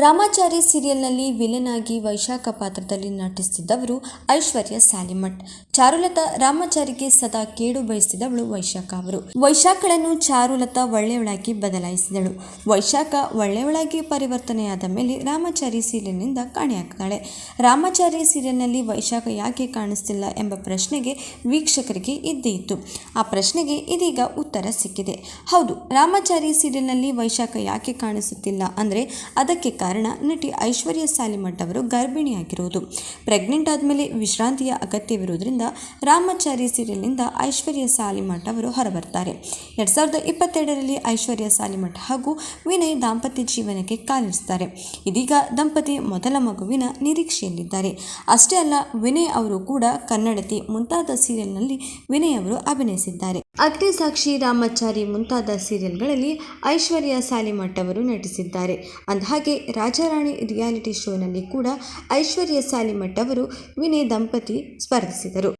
Ramachari ಸೀರಿಯಲ್ನಲ್ಲಿ villain ಆಗಿ ವೈಶಾಖ ಪಾತ್ರದಲ್ಲಿ ನಟಿಸುತ್ತಿದ್ದವರು ಐಶ್ವರ್ಯ ಸ್ಯಾಲಿಮಠ್ ಚಾರುಲತಾ ರಾಮಾಚಾರಿಗೆ ಸದಾ ಕೇಡು ಬಯಸಿದವಳು ವೈಶಾಖ ಅವರು. ವೈಶಾಖಳನ್ನು ಚಾರುಲತಾ ಒಳ್ಳೆಯವಳಾಗಿ ಬದಲಾಯಿಸಿದಳು. ವೈಶಾಖ ಒಳ್ಳೆಯವಳಾಗಿ ಪರಿವರ್ತನೆಯಾದ ಮೇಲೆ ರಾಮಾಚಾರಿ ಸೀರಿಯಲ್ನಿಂದ ಕಾಣೆಯಾಗ್ತಾಳೆ. ರಾಮಾಚಾರಿ ಸೀರಿಯಲ್ನಲ್ಲಿ ವೈಶಾಖ ಯಾಕೆ ಕಾಣಿಸ್ತಿಲ್ಲ ಎಂಬ ಪ್ರಶ್ನೆಗೆ ವೀಕ್ಷಕರಿಗೆ ಇದ್ದೇ ಇತ್ತು. ಆ ಪ್ರಶ್ನೆಗೆ ಇದೀಗ ಉತ್ತರ ಸಿಕ್ಕಿದೆ. ಹೌದು, ರಾಮಾಚಾರಿ ಸೀರಿಯಲ್ನಲ್ಲಿ ವೈಶಾಖ ಯಾಕೆ ಕಾಣಿಸುತ್ತಿಲ್ಲ ಅಂದರೆ ಅದಕ್ಕೆ ಕಾರಣ ನಟಿ ಐಶ್ವರ್ಯ ಸಾಲಿಮಠ್ ಅವರು ಗರ್ಭಿಣಿಯಾಗಿರುವುದು. ಪ್ರೆಗ್ನೆಂಟ್ ಆದಮೇಲೆ ವಿಶ್ರಾಂತಿಯ ಅಗತ್ಯವಿರುವುದರಿಂದ ರಾಮಾಚಾರಿ ಸೀರಿಯಲ್ನಿಂದ ಐಶ್ವರ್ಯ ಸಾಲಿಮಠ್ ಅವರು ಹೊರಬರ್ತಾರೆ. ಎರಡು ಸಾವಿರದ ಇಪ್ಪತ್ತೆರಡರಲ್ಲಿ ಐಶ್ವರ್ಯ ಸಾಲಿಮಠ್ ಹಾಗೂ ವಿನಯ್ ದಾಂಪತ್ಯ ಜೀವನಕ್ಕೆ ಕಾಲಿರಿಸ್ತಾರೆ. ಇದೀಗ ದಂಪತಿ ಮೊದಲ ಮಗುವಿನ ನಿರೀಕ್ಷೆಯಲ್ಲಿದ್ದಾರೆ. ಅಷ್ಟೇ ಅಲ್ಲ, ವಿನಯ್ ಅವರು ಕೂಡ ಕನ್ನಡತಿ ಮುಂತಾದ ಸೀರಿಯಲ್ನಲ್ಲಿ ವಿನಯ್ ಅವರು ಅಭಿನಯಿಸಿದ್ದಾರೆ. ಅಗ್ನಿಸಾಕ್ಷಿ ರಾಮಾಚಾರಿ ಮುಂತಾದ ಸೀರಿಯಲ್ಗಳಲ್ಲಿ ಐಶ್ವರ್ಯ ಸಾಲಿಮಠ್ ಅವರು ನಟಿಸಿದ್ದಾರೆ. ಅಂದಹಾಗೆ, ರಾಜಾರಾಣಿ ರಿಯಾಲಿಟಿ ಶೋನಲ್ಲಿ ಕೂಡ ಐಶ್ವರ್ಯ ಸಾಲಿಮಠ್ ಅವರು ವಿನಯ್ ದಂಪತಿ ಸ್ಪರ್ಧಿಸಿದರು.